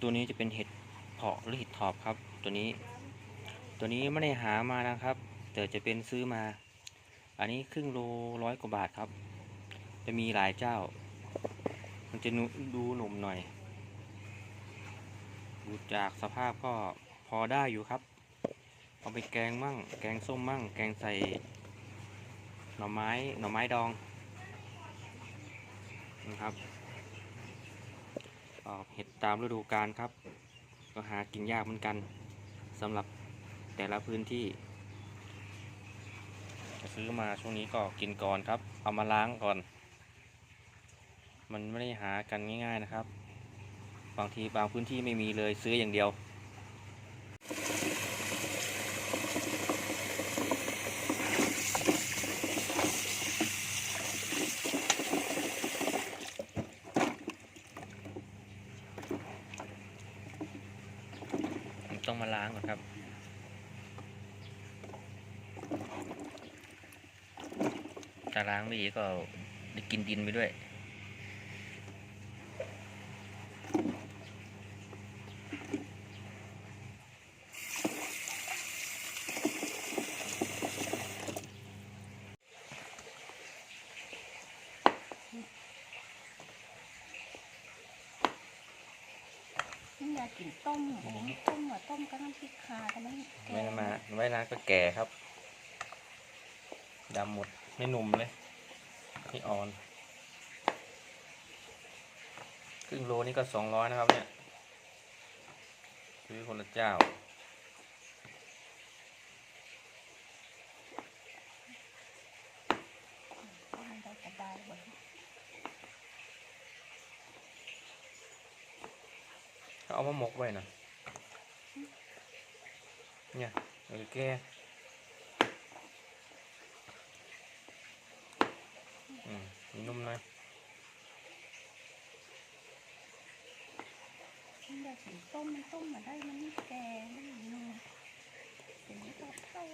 ตัวนี้จะเป็นเห็ดเพาะหรือเห็ดถอบครับ ตัวนี้ ตัวนี้ไม่ได้หามานะครับ แต่จะเป็นซื้อมา อันนี้ครึ่งโลร้อยกว่าบาทครับ จะมีหลายเจ้า มันจะนุดูหนุ่มหน่อย ดูจากสภาพก็พอได้อยู่ครับ เอาไปแกงมั่ง แกงส้มมั่ง แกงใส่หน่อไม้ หน่อไม้ดองนะครับ ออกเห็ดตามฤดูกาลครับ ก็หากินยากเหมือนกันสำหรับแต่ละพื้นที่ จะซื้อมาช่วงนี้ก็กินก่อนครับ เอามาล้างก่อน มันไม่ได้หากันง่ายๆนะครับ บางทีบางพื้นที่ไม่มีเลยซื้ออย่างเดียว ต้องมาล้างก่อนครับ ถ้าล้างไม่ดีก็ได้กินดินไปด้วย อยากกินต้มโอ้ยต้มอะต้มก็น้ำพริกคาทำไมแกไม่งได้มาไม่ร้านก็แก่ครับดำหมดไม่หนุ่มเลยนี่อ่อน ครึ่งโลนี่ก็สองร้อยนะครับเนี่ยซื้อคนละเจ้า ông có một vậy nè. Nha người kia. Ừ, nung này Bây giờ chỉ tôm tôm ở đây nó mới kè nó gì nữa Chỉ tôm sâu.